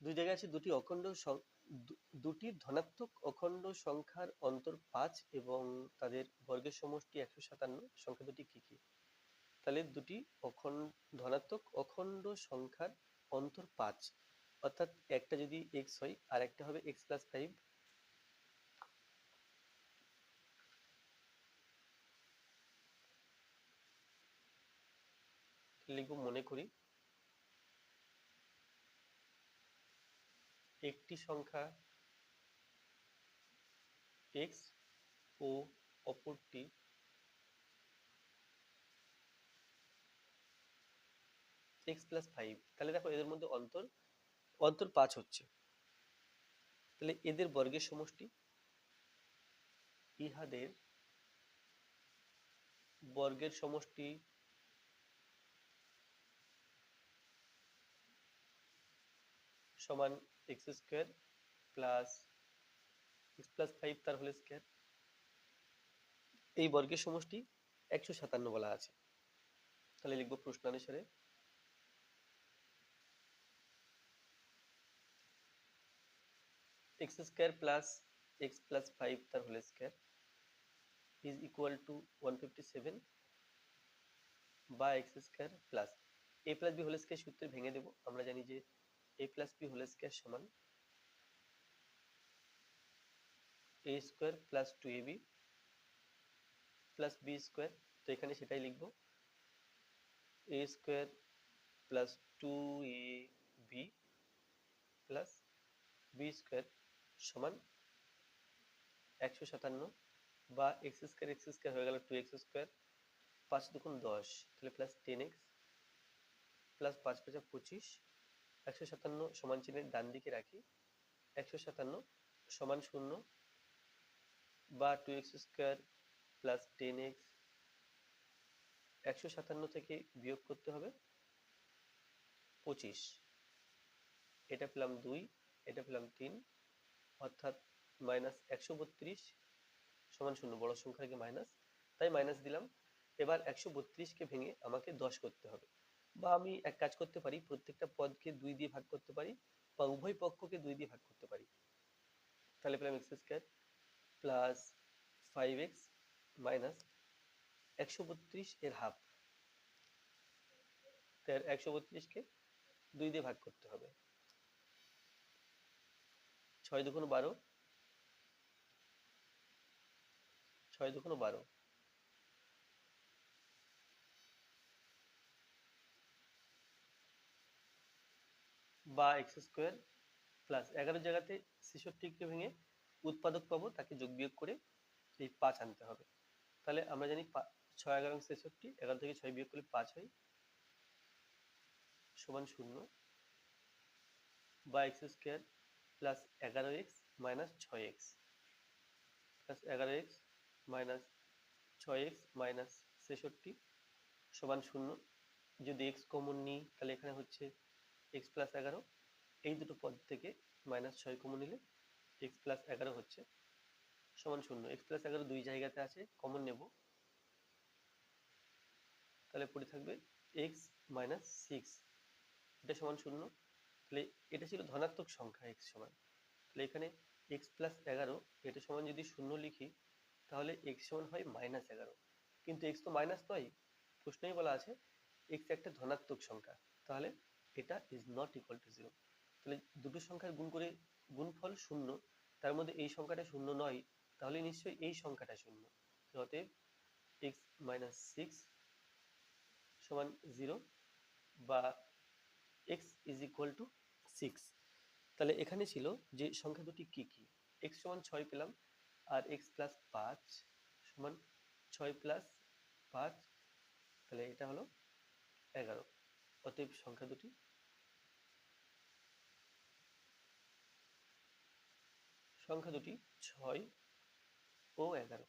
দুই জায়গায় আছে দুটি অখণ্ড দুটি ধনাত্মক অখণ্ড সংখ্যার অন্তর পাঁচ এবং তাদের বর্গের সমষ্টি একশো সাতান্ন। সংখ্যা দুটি কি কি? তাহলে দুটি অখণ্ড, ধনাত্মক অখণ্ড সংখ্যার অন্তর পাঁচ। অর্থাৎ একটা যদি এক্স হয়, আর একটা হবে এক্স প্লাস ফাইভ লিখব মনে করি। একটি সংখ্যা x ও অপরটি x প্লাস ফাইভ তাহলে দেখো এদের মধ্যে অন্তর অন্তর পাঁচ হচ্ছে। তাহলে এদের বর্গের সমষ্টি ইহাদের বর্গের সমষ্টি সমান X square plus X plus five তার হোল স্কোয়ার এই বর্গের সমষ্টি একশো সাতান্ন বলা আছে। তাহলে লিখব প্রশ্নানুসারে। X square plus X plus five তার whole square is equal to one fifty seven বা X square plus A plus B whole square সূত্রে ভেঙে দেবো। আমরা জানি যে a plus B whole square সমান A square plus two A B plus B square. তো এখানে সেটাই লিখব। A square plus two A B plus B square সমান একশো সাতান্ন বা এক্স স্কোয়ার এক্স স্কোয়ার হয়ে গেল টু এক্স স্কোয়ার পাঁচ দুগুণ দশ। তাহলে প্লাস টেন এক্স প্লাস পাঁচ পাঁচা পঁচিশ একশো সাতান্ন সমান চিহ্নের ডান দিকে রাখি। একশো সাতান্ন সমান শূন্য বা two X square plus ten X একশো সাতান্ন থেকে বিয়োগ করতে হবে পঁচিশ। এটা পেলাম দুই, এটা পেলাম তিন, অর্থাৎ মাইনাস একশো বত্রিশ সমান শূন্য, বড় সংখ্যা থেকে মাইনাস তাই মাইনাস দিলাম। এবার একশো বত্রিশকে ভেঙে আমাকে দশ করতে হবে। বা আমি এক কাজ করতে পারি, প্রত্যেকটা পদকে দুই দিয়ে ভাগ করতে পারি বা উভয় পক্ষকে দুই দিয়ে ভাগ করতে পারি। তাহলে পেলাম X square plus five X minus একশো বত্রিশ এর হাফ। তার একশো বত্রিশকে দুই দিয়ে ভাগ করতে হবে। ছয় দুগুণ বারো। ছয় দুগুণ বারো। বা এক্স স্কোয়ার প্লাস এগারো জায়গাতে ছেষট্টিকে ভেঙে উৎপাদক পাবো, তাকে যোগ বিয়োগ করে এই পাঁচ আনতে হবে। তাহলে আমরা জানি ছয় এগারো ছেষট্টি, এগারো থেকে ছয় বিয়োগ করলে পাঁচ হয়, সমান শূন্য, বা এক্স স্কোয়ার প্লাস এগারো এক্স মাইনাস ছয় এক্স প্লাস এগারো এক্স মাইনাস ছয় এক্স মাইনাস ছেষট্টি সমান শূন্য। যদি এক্স কমন নিই, তাহলে এখানে হচ্ছে এক্স প্লাস এগারো, এই দুটো পদ থেকে মাইনাস ছয় কমন নিলে এক্স প্লাস এগারো হচ্ছে সমান শূন্য। এক্স প্লাস এগারো দুই জায়গাতে আছে কমন নেব। তাহলে পড়ে থাকবে এক্স মাইনাস সিক্স এটা সমান শূন্য। তাহলে এটা ছিল ধনাত্মক সংখ্যা এক্স সমান। তাহলে এখানে এক্স প্লাস এগারো, এটা সমান যদি শূন্য লিখি, তাহলে এক্স সমান হয় মাইনাস এগারো। কিন্তু এক্স তো মাইনাস নয়, প্রশ্নেই বলা আছে এক্স একটা ধনাত্মক সংখ্যা। তাহলে এটা is not equal to zero তাহলে দুটো সংখ্যার গুণ করে গুণফল শূন্য, তার মধ্যে এই সংখ্যাটা শূন্য নয়, তাহলে নিশ্চয়ই এই সংখ্যাটা শূন্য। অতএব এক্স মাইনাস সিক্স সমান জিরো বা X is equal to six তাহলে এখানে ছিল যে সংখ্যা দুটি কি কি? এক্স সমান ছয় পেলাম, আর এক্স প্লাস পাঁচ সমান ছয় প্লাস পাঁচ, তাহলে এটা হলো এগারো। অতএব সংখ্যা দুটি সংখ্যা দুটি ছয় ও এগারো।